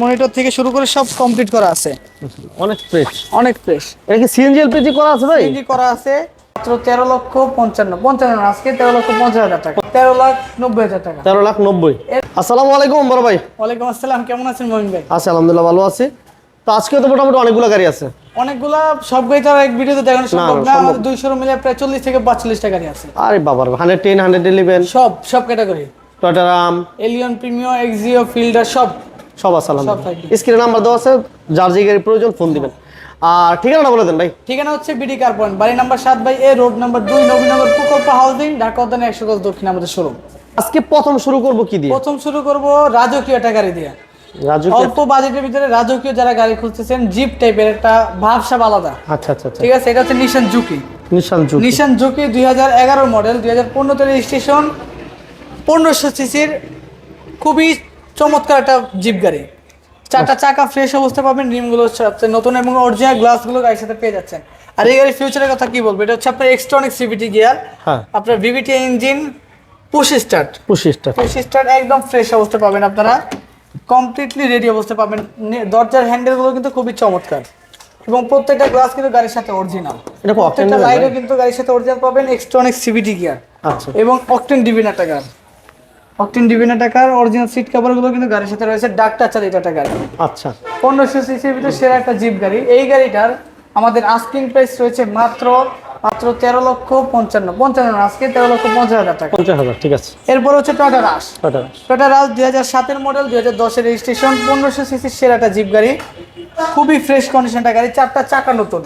Monitor থেকে শুরু করে সব কমপ্লিট করা আছে। অনেক ফ্রেশ অনেক ফ্রেশ এটা কি সিএনজি এলপিজি করা আছে ভাই? এনজি করা আছে মাত্র তেরো লক্ষ পঞ্চান্ন পঞ্চান্ন আজকে তেরো লক্ষ পঞ্চাশ হাজার টাকা। তেরো লাখ নব্বই হাজার টাকা। তেরো লাখ নব্বই। আসসালামু আলাইকুম বড় ভাই। ওয়ালাইকুম আসসালাম কেমন আছেন মহিন ভাই? আছি আলহামদুলিল্লাহ ভালো আছি। তো আজকে তো মোটামুটি অনেকগুলো গাড়ি আছে। অনেকগুলা সব গাড়ি তো এক ভিডিওতে দেখানো সম্ভব না, না সম্ভব। দুইশো মিলে প্রায় চল্লিশ থেকে পাঁচচল্লিশটা গাড়ি আছে। আরে বাবা হান্ড্রেড টেন হান্ড্রেড ইলেভেন সব সব ক্যাটাগরি টয়টা রাম এলিয়ন প্রিমিয়ার এক্সিও ফিল্ডার সব। সব আছে আলহামদুলিল্লাহ। স্ক্রিনে নাম্বার দেওয়া আছে যার যে গাড়ির প্রয়োজন ফোন দিবেন। আর ঠিকানাটা বলে দেন ভাই। ঠিকানা হচ্ছে বিডি কার পয়েন্ট বাড়ি নাম্বার সাত বাই এ রোড নাম্বার দুই নবীনগর প্রকল্প হাউজিং ঢাকা উদ্যানে একশো গজ দক্ষিণ আমাদের শোরুম আজকে প্রথম শুরু করব কি দিয়ে? প্রথম শুরু করব রাজকীয় একটা গাড়ি দিয়ে। অল্প বাজেটের ভিতরে রাজকীয় যারা গাড়ি খুঁজতেছেন জিপ টাইপের একটা ভাবসাব আলাদা। আচ্ছা আচ্ছা আচ্ছা। ঠিক আছে এটা হচ্ছে নিশান জুকি নিশান যুগ নিশান জুকি দুই হাজার এগারো মডেল দুই হাজার পনেরোতে রেজিস্ট্রেশন পনেরোশো সিসির খুবই চমৎকার একটা জিপ গাড়ি। চারটা চাকা ফ্রেশ অবস্থা পাবেন রিমগুলো সবচেয়ে নতুন এবং অরিজিনাল গ্লাসগুলো গাড়ির সাথে পেয়ে যাচ্ছেন। আর এই গাড়ির ফিউচারের কথা কি বলব? এটা হচ্ছে আপনার এক্সট্রনিক সিভিটি গিয়ার হ্যাঁ। আপনার ভিভিটি ইঞ্জিন পুশ স্টার্ট পঁচিশটা পুশ স্টার্ট একদম ফ্রেশ অবস্থা পাবেন আপনারা। কমপ্লিটলি রেডি অবস্থা পাবেন। দরজার হ্যান্ডেলগুলো কিন্তু খুবই চমৎকার। এবং প্রত্যেকটা গ্লাস কিন্তু গাড়ির সাথে অরিজিনাল এটা প্রত্যেকটা লাইটও কিন্তু গাড়ির সাথে অরিজিনাল পাবেন এক্সট্রনিক সিভিটি গিয়ার আচ্ছা। এবং অকটেন ডিভিনা টাকার অকটেন ডিভিনা টাকার অরিজিনাল সিট কভারগুলো কিন্তু গাড়ির সাথে রয়েছে ডাক টাচার এটা টাকার। আচ্ছা। পনেরোশো সিসির ভিতরে সেরা একটা জিপ গাড়ি। এই গাড়িটার আমাদের আস্কিং প্রাইস রয়েছে মাত্র মাত্র তেরো লক্ষ পঞ্চান্ন পঞ্চান্ন আজকে তেরো লক্ষ পঞ্চাশ হাজার টাকা। পঞ্চাশ হাজার ঠিক আছে। এরপর হচ্ছে টয়টা রাশ টয়টা রাজ দুই হাজার সাতের মডেল দুই হাজার দশের রেজিস্ট্রেশন পনেরোশো সিসির সেরা একটা জিপ গাড়ি। খুবই ফ্রেশ কন্ডিশনটা গাড়ি চারটা চাকা নতুন।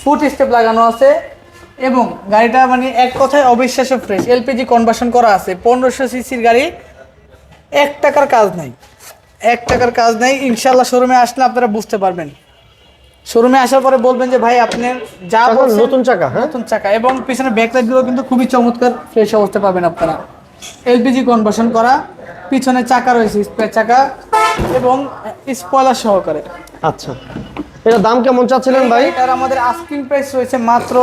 ফুট স্টেপ লাগানো আছে এবং গাড়িটা মানে এক কথায় অবিশ্বাস্য ফ্রেশ এলপিজি কনভার্সন করা আছে। পনেরোশো সিসির গাড়ি এক টাকার কাজ নাই। এক টাকার কাজ নাই। ইনশাল্লাহ শোরুমে আসলে আপনারা বুঝতে পারবেন। শোরুমে আসার পরে বলবেন যে ভাই আপনার যা নতুন চাকা হ্যাঁ? নতুন চাকা। এবং পিছনে ব্যাকলাইটগুলো কিন্তু খুবই চমৎকার ফ্রেশ অবস্থা পাবেন আপনারা। এলপিজি কনভার্সন করা পিছনে চাকা রয়েছে স্পেয়ার চাকা এবং স্পয়লার সহকারে। আচ্ছা। এটা দাম কেমন চাচ্ছিলেন ভাই? এটার আমাদের আস্কিং প্রাইস রয়েছে মাত্র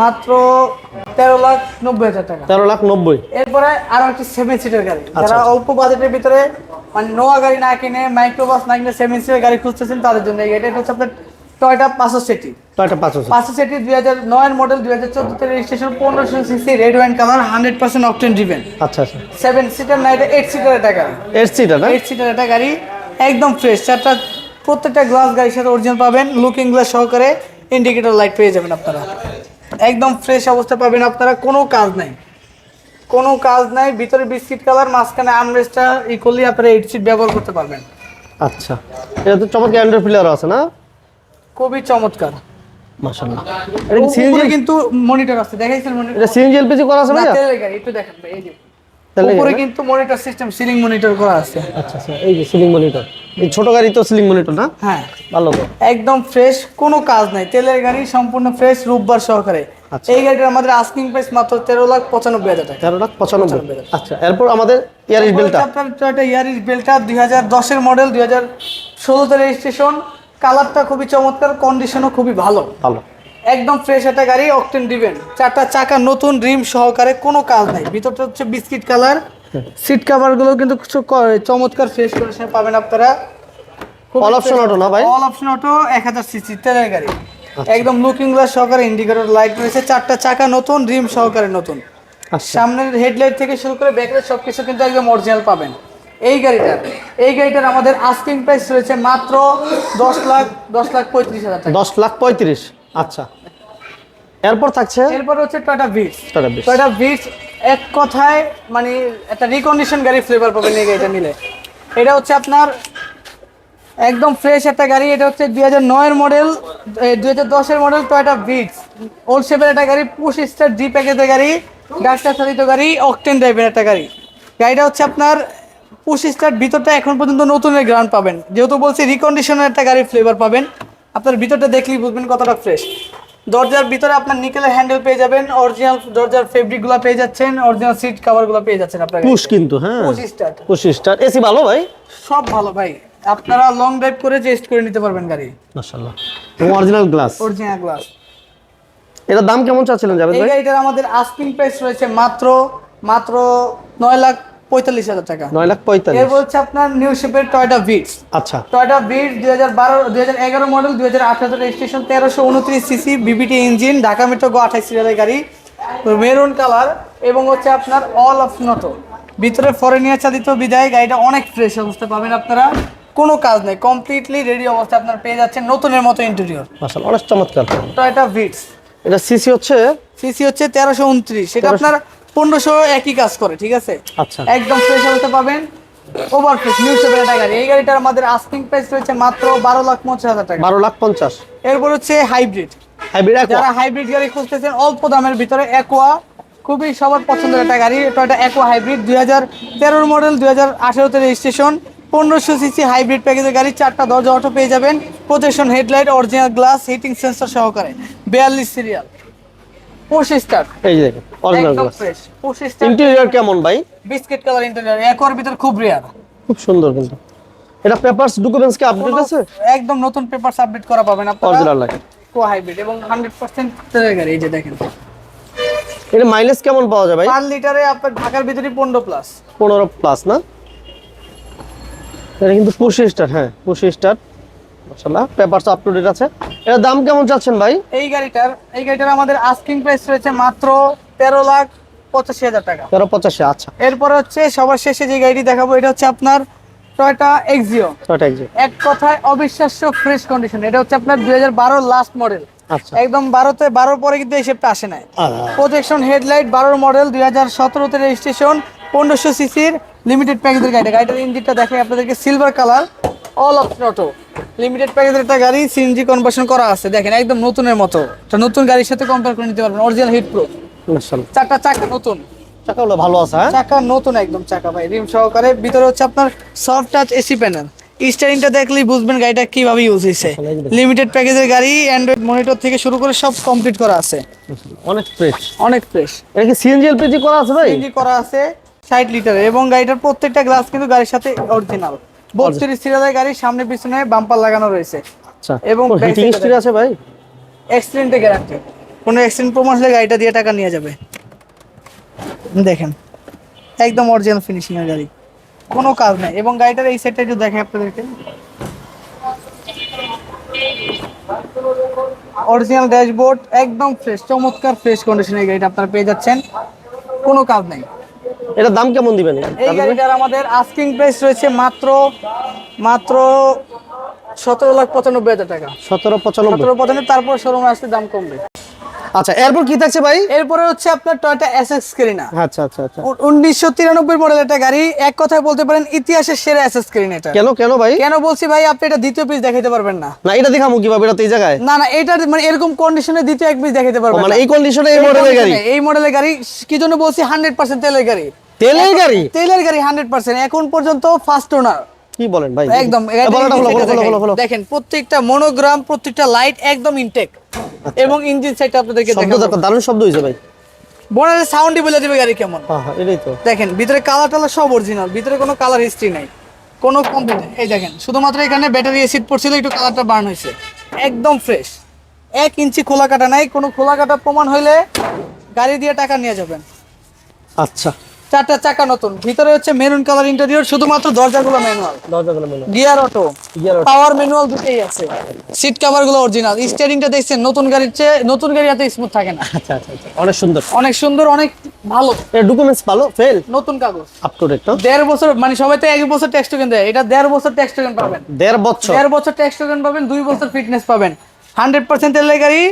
মাত্র তেরো লাখ নব্বই হাজার টাকা। তেরো লাখ নব্বই। এরপরে আরও একটি সেভেন সিটের গাড়ি। আচ্ছা, যারা আচ্ছা। অল্প বাজেটের ভিতরে মানে নোয়া গাড়ি না কিনে মাইক্রোবাস না কিনে সেভেন সিটের গাড়ি খুঁজতেছেন তাদের জন্য এই গাড়িটা। এটা হচ্ছে আপনার টয়টা পাঁচশো সিটি টয়টা পাঁচ পাঁচশো সিটি দুই হাজার নয়ের মডেল দুই হাজার চোদ্দতে রেজিস্ট্রেশন পনেরোশো cc red wine colour hundred percent octane driven আচ্ছা আচ্ছা। সেভেন সিটার না এটা এইট সিটার একটা গাড়ি। এর সিটা না? এইট সিটার একটা গাড়ি একদম ফ্রেশ চারটা প্রত্যেকটা গ্লাস গাড়ির সাথে অরিজিনাল পাবেন। লুকিং গ্লাস সহকারে ইন্ডিকেটর লাইট পেয়ে যাবেন আপনারা। একদম ফ্রেশ অবস্থা পাবেন আপনারা কোনো কাজ নাই। কোনো কাজ নাই ভিতরে বিস্কিট কালার মাঝখানে আর্মরেস্টটা ইকুয়ালি আপনারা এইট সিট ব্যবহার করতে পারবেন। আচ্ছা এটা তো চমৎকার অ্যান্ড্রয়েড প্লেয়ার আছে না? খুবই চমৎকার। মাশাআল্লাহ। এটা সিএনজি কিন্তু মনিটর আছে দেখাইছেন মনিটর এটা সিএনজি এলপিজি করা আছে গাড়ি একটু দেখেন এই যে। উপরে কিন্তু মনিটর সিস্টেম সিলিং মনিটর করা আছে। আচ্ছা আচ্ছা এই যে সিলিং মনিটর এই ছোট গাড়ি তো সিলিং মনিটর না? হ্যাঁ। ভালো তো। একদম ফ্রেশ কোনো কাজ নাই। তেলের গাড়ি সম্পূর্ণ ফ্রেশ রূপবার সহকারে। আচ্ছা। এই গাড়িটার আমাদের আস্কিং প্রাইস মাত্র তেরো লাখ পঁচানব্বই হাজার টাকা। তেরো লাখ পঁচানব্বই। আচ্ছা এরপর আমাদের ইয়ারিশ বেলটা আপনার টয়টা ইয়ারিস বেলটা দুই হাজার দশের মডেল দুই হাজার ষোলোতে রেজিস্ট্রেশন কালারটা খুবই চমৎকার কন্ডিশনও খুবই ভালো। ভালো। একদম ফ্রেশ একটা গাড়ি অকটেন দিবেন চারটা চাকা নতুন রিম সহকারে কোনো কাজ নাই। ভিতরটা হচ্ছে বিস্কিট কালার সিট কাভারগুলো কিন্তু কিছু চমৎকার ফ্রেশ কন্ডিশন পাবেন আপনারা। All option auto না ভাই? অল অপশন অটো এক হাজার সিসি তেলের গাড়ি। একদম লুকিং গ্লাস সহকারে ইন্ডিকেটর লাইট রয়েছে চারটা চাকা নতুন রিম সহকারে নতুন। আচ্ছা। সামনের হেডলাইট থেকে শুরু করে ব্যাকলাইট সবকিছু কিন্তু একদম অরিজিনাল পাবেন। এই গাড়িটার এই গাড়িটার আমাদের আস্কিং প্রাইস রয়েছে মাত্র দশ লাখ দশ লাখ পঁয়ত্রিশ হাজার টাকা। দশ লাখ পঁয়ত্রিশ আচ্ছা। এরপর থাকছে এরপর হচ্ছে Toyota Vitz Toyota Vitz। Toyota Vitz এক কথায় মানে একটা রিকন্ডিশন গাড়ি ফ্লেভার পাবেন এই গাড়িটা নিলে। এটা হচ্ছে আপনার একদম ফ্রেশ একটা গাড়ি। এটা হচ্ছে দুই হাজার নয়ের মডেল দুই হাজার দশের মডেল টয়টা ভিটস ওল্ড শেপের একটা গাড়ি পুশ স্টার জি প্যাকেজের গাড়ি ডাক্তার চালিত গাড়ি অকটেন ড্রাইভের একটা গাড়ি। গাড়িটা হচ্ছে আপনার পুশ স্টার ভিতরটা এখন পর্যন্ত নতুনের গ্রাউন্ড পাবেন। যেহেতু বলছি রিকন্ডিশনের একটা গাড়ির ফ্লেভার পাবেন। আপনার ভিতরটা দেখলেই বুঝবেন কতটা ফ্রেশ দরজার ভিতরে আপনার নিকেলের হ্যান্ডেল পেয়ে যাবেন অরিজিনাল দরজার ফেব্রিক ফেব্রিকগুলো পেয়ে যাচ্ছেন অরিজিনাল সিট কভারগুলো পেয়ে যাচ্ছেন আপনার পুশ কিন্তু হ্যাঁ। পুশ স্টার পঁচিশ স্টার এসি ভালো ভাই? সব ভালো ভাই। আপনারা লং ড্রাইভ করে টেস্ট করে নিতে পারবেন গাড়ি। মাশাআল্লাহ। অরিজিনাল গ্লাস অরিজিনাল গ্লাস এটার দাম কেমন চাচ্ছিলেন যাবেন এই গাড়িটার আমাদের আস্কিং প্রাইস রয়েছে মাত্র মাত্র নয় লাখ পঁয়তাল্লিশ হাজার টাকা। নয় লাখ পঁয়তাল্লিশ। এরপর হচ্ছে আপনার নিউ শেপের টয়টা বিটস আচ্ছা। টয়টা বিট দুই হাজার বারো দুই হাজার এগারো মডেল দুই হাজার আঠারো রেজিস্ট্রেশন তেরোশো উনত্রিশ cc VVT engine Dhaka metro গো আঠাইশ সিরিয়ালের গাড়ি মেরুন কালার এবং হচ্ছে আপনার অল অফ নটো ভিতরে ফরেনিয়ার চালিত বিদায় গাড়িটা অনেক ফ্রেশ অবস্থা পাবেন আপনারা। কোনো কাজ নেই কমপ্লিটলি রেডি অবস্থা আপনার পেয়ে যাচ্ছেন নতুনের মতো ইন্টেরিয়র মাশাআল্লাহ অনেক চমৎকার। টয়টা বিটস এটা সিসি হচ্ছে? সিসি হচ্ছে তেরোশো উনত্রিশ সেটা আপনার পনেরোশো একই কাজ করে ঠিক আছে? আচ্ছা। একদম ফ্রেশ অবস্থা পাবেন। ওভার ফ্রেশ নিউ শেপের একটা গাড়ি এই গাড়িটার আমাদের আস্কিং প্রাইস রয়েছে মাত্র বারো লাখ পঞ্চাশ হাজার টাকা। বারো লাখ পঞ্চাশ। এরপর হচ্ছে হাইব্রিড হাইব্রিড যারা হাইব্রিড গাড়ি খুঁজতেছেন অল্প দামের ভিতরে একোয়া খুবই সবার পছন্দের একটা গাড়ি। একটা একোয়া হাইব্রিড দুই হাজার তেরোর মডেল দুই হাজার আঠেরোতে রেজিস্ট্রেশন পনেরোশো সিসি হাইব্রিড প্যাকেজের গাড়ি চারটা দরজা অটো পেয়ে যাবেন। Protection headlight original glass heating sensor সহকারে। বিয়াল্লিশ সিরিয়াল পঁচিশ স্টার এই যে দেখেন অরিজিনাল গ্লাস ফ্রেশ পঁচিশ স্টার ইন্টেরিয়র কেমন ভাই? বিস্কিট কালার ইন্টেরিয়র একোয়ার ভিতর খুব রেয়ার খুব সুন্দর কিন্তু। এটা পেপারস ডকুমেন্টস কি আপডেট আছে? একদম নতুন পেপার সাবমিট করা পাবেন আপনারা। অরিজিনাল লাগে। কো হাইব্রিড এবং হান্ড্রেড পার্সেন্ট তেলের গাড়ি এই যে দেখেন। এটা মাইলেজ কেমন পাওয়া যায় ভাই? পার লিটারে আপনার ঢাকার ভিতরে পনেরো প্লাস পনেরো প্লাস না? এটা কিন্তু পঁচিশ স্টার হ্যাঁ পঁচিশ স্টার মাসাল্লাহ পেপারস আপ টু ডেট আছে। এর দাম কেমন চাচ্ছেন ভাই? এই গাড়িটার এই গাড়িটার আমাদের আস্কিং প্রাইস রয়েছে মাত্র তেরো লাখ পঁচাশি হাজার টাকা। তেরো পঁচাশি আচ্ছা। এরপরে হচ্ছে সবার শেষে যে গাড়িটি দেখাবো এটা হচ্ছে আপনার টয়টা এক্সিও ছয়টা এক্সিট এক কথায় অবিশ্বাস্য ফ্রেশ কন্ডিশন এটা হচ্ছে আপনার দুই হাজার বারোর লাস্ট মডেল একদম বারোতে বারোর পরে কিন্তু এই শেপটা আসে নাই। আহ, প্রোটেকশন হেডলাইট বারোর মডেল দুই হাজার সতেরোতে রেজিস্ট্রেশন পনেরোশো সিসির লিমিটেড প্যাকেজের গাড়িটা। গাড়িটার ইঞ্জিনটা দেখে আপনাদেরকে silver colour all of auto limited প্যাকেজের একটা গাড়ি সিএনজি কনভার্সন করা আছে। দেখেন একদম নতুনের মতো। এটা নতুন গাড়ির সাথে কম্পেয়ার করে নিতে পারবেন। অরিজিনাল হিট প্রো চারটা চাকা নতুন। চাকাগুলো ভালো আছে হ্যাঁ? চাকা নতুন একদম চাকা ভাই। রিম সহকারে। ভিতরে হচ্ছে আপনার সফট টাচ এসি প্যানেল স্টারিংটা দেখলেই বুঝবেন গাড়িটা কীভাবে ইউজ হয়েছে। লিমিটেড প্যাকেজের গাড়ি অ্যান্ড্রয়েড মনিটর থেকে শুরু করে সব কমপ্লিট করা আছে। অনেক ফ্রেশ অনেক ফ্রেশ এটা কি সিএনজি এলপিজি করা আছে ভাই? সিএনজি করা আছে ষাট লিটারের এবং গাড়িটার প্রত্যেকটা গ্লাস কিন্তু গাড়ির সাথে অরিজিনাল বত্রিশ সিরিয়ালের গাড়ি সামনে পিছনে বাম্পার লাগানো রয়েছে। আচ্ছা। এবং হিটিং আছে। ভাই? অ্যাক্সিডেন্টে গ্যারান্টি কোনো অ্যাক্সিডেন্ট প্রমাণ হলে গাড়িটা দিয়ে টাকা নিয়ে যাবে। দেখেন একদম অরিজিনাল ফিনিশিং এর গাড়ি। কোনো কাজ নাই। এবং গাড়িটার এই সেটটা একটু দেখে আপনাদেরকে। অরিজিনাল ড্যাশবোর্ড একদম ফ্রেশ চমৎকার ফ্রেশ কন্ডিশনের গাড়িটা আপনারা পেয়ে যাচ্ছেন। কোনো কাজ নাই। এটার দাম কেমন দিবেন? এই গাড়িটার আমাদের আস্কিং প্রাইস রয়েছে মাত্র মাত্র সতেরো লাখ পঁচানব্বই হাজার টাকা। সতেরো পঁচানব্বই। সতেরো পঁচানব্বই তারপর শোরুমে আসতে দাম কমবে। আচ্ছা এরপর কি থাকছে ভাই? এরপরে হচ্ছে আপনার টয়টা এসএক্স ক্যারিনা আচ্ছা আচ্ছা আচ্ছা। উনিশশো তিরানব্বই মডেল একটা গাড়ি এক কথায় বলতে পারেন ইতিহাসের সেরা এসএক্স ক্যারিনা এটা। কেন কেন ভাই? কেন বলছি ভাই আপনি এটা দ্বিতীয় পিস দেখাইতে পারবেন না। না এটা দেখামু কীভাবে এটা তো এই জায়গায়। না না এটা মানে এরকম কন্ডিশনে দ্বিতীয় এক পিস দেখাইতে ও, পারবেন মানে এই কন্ডিশনে এই মডেলের গাড়ি? এই মডেলের গাড়ি কি জন্য বলছি হান্ড্রেড পার্সেন্ট তেলের গাড়ি। তেলের গাড়ি? তেলের গাড়ি হান্ড্রেড পার্সেন্ট এখন পর্যন্ত ফার্স্ট ওনার কি বলেন ভাই? একদম। দেখেন প্রত্যেকটা মনোগ্রাম প্রত্যেকটা লাইট একদম ইনটেক এবং ইঞ্জিন সাইডটা আপনাদেরকে আচ্ছা। দারুণ শব্দ হয়েছে ভাই। বনারের সাউন্ডই বলে দেবে গাড়ি কেমন? হ্যাঁ হ্যাঁ এটাই তো। দেখেন ভিতরে কালার টালার সব অরিজিনাল ভিতরে কোনো কালার হিস্ট্রি নাই। কোনো কমপ্লিট এই দেখেন শুধুমাত্র এখানে ব্যাটারি অ্যাসিড পড়ছিল একটু কালারটা বার্ন হয়েছে। একদম ফ্রেশ এক ইঞ্চি খোলা কাটা নাই কোনো খোলা কাটা প্রমাণ হইলে গাড়ি দিয়ে টাকা নিয়ে যাবেন। আচ্ছা। চারটা চাকা নতুন। ভিতরে হচ্ছে মেরুন কালার ইন্টেরিয়র শুধুমাত্র দরজাগুলো ম্যানুয়াল দরজাগুলো মেলো gear auto Gear auto। Power manual দুটেই আছে। সিট কভারগুলো অরিজিনাল স্টিয়ারিংটা দেখছেন নতুন গাড়ির চেয়ে নতুন গাড়ি এত স্মুথ থাকে না। আচ্ছা আচ্ছা আচ্ছা। অনেক সুন্দর। অনেক সুন্দর অনেক ভালো। এর ডকুমেন্টস ভালো? ফেল নতুন কাগজ। আপ টু ডেট দেড় বছর মানে সবাই তো এক বছর ট্যাক্স টোকেন দেয়। এটা দেড় বছর ট্যাক্স টোকেন পাবেন। দেড় বছর? দেড় বছর ট্যাক্স টোকেন পাবেন দুই বছর ফিটনেস পাবেন। হান্ড্রেড পার্সেন্ট তেলের গাড়ি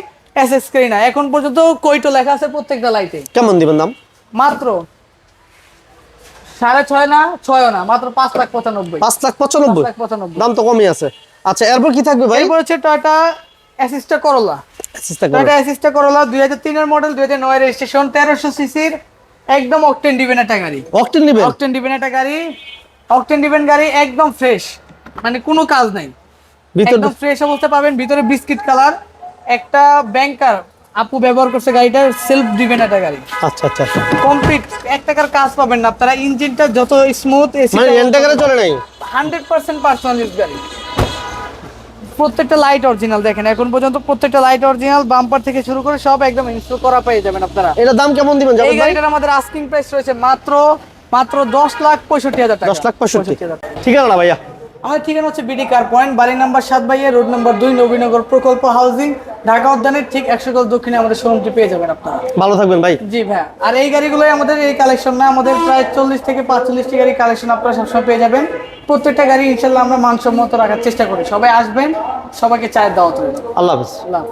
এস এস না এখন পর্যন্ত কইটো লেখা আছে প্রত্যেকটা লাইটে কেমন দিবেন দাম? মাত্র সাড়ে ছয় না ছয়ও না মাত্র পাঁচ লাখ পঁচানব্বই। পাঁচ লাখ পঁচানব্বই? দাম তো কমই আছে। আচ্ছা এরপর কি থাকবে ভাই? এরপর হচ্ছে টয়টা অ্যাসিস্টা করোলা টয়টা অ্যাসিস্টা করোলা দুই হাজার তিনের মডেল দুই হাজার নয় রেজিস্ট্রেশন তেরোশো সিসির একদম অকটেন ডিভেন একটা গাড়ি অকটেন নিবেন অকটেন ডিভেন একটা গাড়ি অকটেন গাড়ি একদম ফ্রেশ মানে কোনো কাজ নাই। একদম ফ্রেশ অবস্থা পাবেন ভিতরে বিস্কিট কালার একটা ব্যাংকার আপু ব্যবহার করছে গাড়িটা সেলফ ড্রিভেন একটা গাড়ি। আচ্ছা আচ্ছা। কমপ্লিট এক টাকার কাজ পাবেন না আপনারা। ইঞ্জিনটা যত স্মুথ এসি মানে রেন্টাকারে চলে নাই? হান্ড্রেড পার্সেন্ট পার্সোনাল ইউজ গাড়ি। প্রত্যেকটা লাইট অরিজিনাল দেখেন। এখন পর্যন্ত প্রত্যেকটা লাইট অরিজিনাল বাম্পার থেকে শুরু করে সব একদম ইনস্টল করা পেয়ে যাবেন আপনারা। এটার দাম কেমন দিবেন এই গাড়িটার আমাদের আস্কিং প্রাইস রয়েছে মাত্র মাত্র দশ লাখ পঁয়ষট্টি হাজার টাকা। দশ লাখ পঁয়ষট্টি। হাজার ঠিকানা না ভাইয়া? আমাদের ঠিকানা হচ্ছে বিডি কার পয়েন্ট বাড়ি নাম্বার সাত বাইয়ে রোড নাম্বার দুই নবীনগর প্রকল্প হাউজিং ঢাকা উদ্যানের ঠিক একশো গজ দক্ষিণে আমাদের শোরুমটি পেয়ে যাবেন আপনারা। ভালো থাকবেন ভাই। জি ভাই আর এই গাড়িগুলোই আমাদের এই কালেকশন না আমাদের প্রায় চল্লিশ থেকে পাঁচচল্লিশটি গাড়ি কালেকশন আপনারা সবসময় পেয়ে যাবেন। প্রত্যেকটা গাড়ি ইনশাল্লাহ আমরা মানসম্মত রাখার চেষ্টা করি। সবাই আসবেন সবাইকে চায়ের দাওয়াত আল্লাহ হাফিজ। আল্লাহ।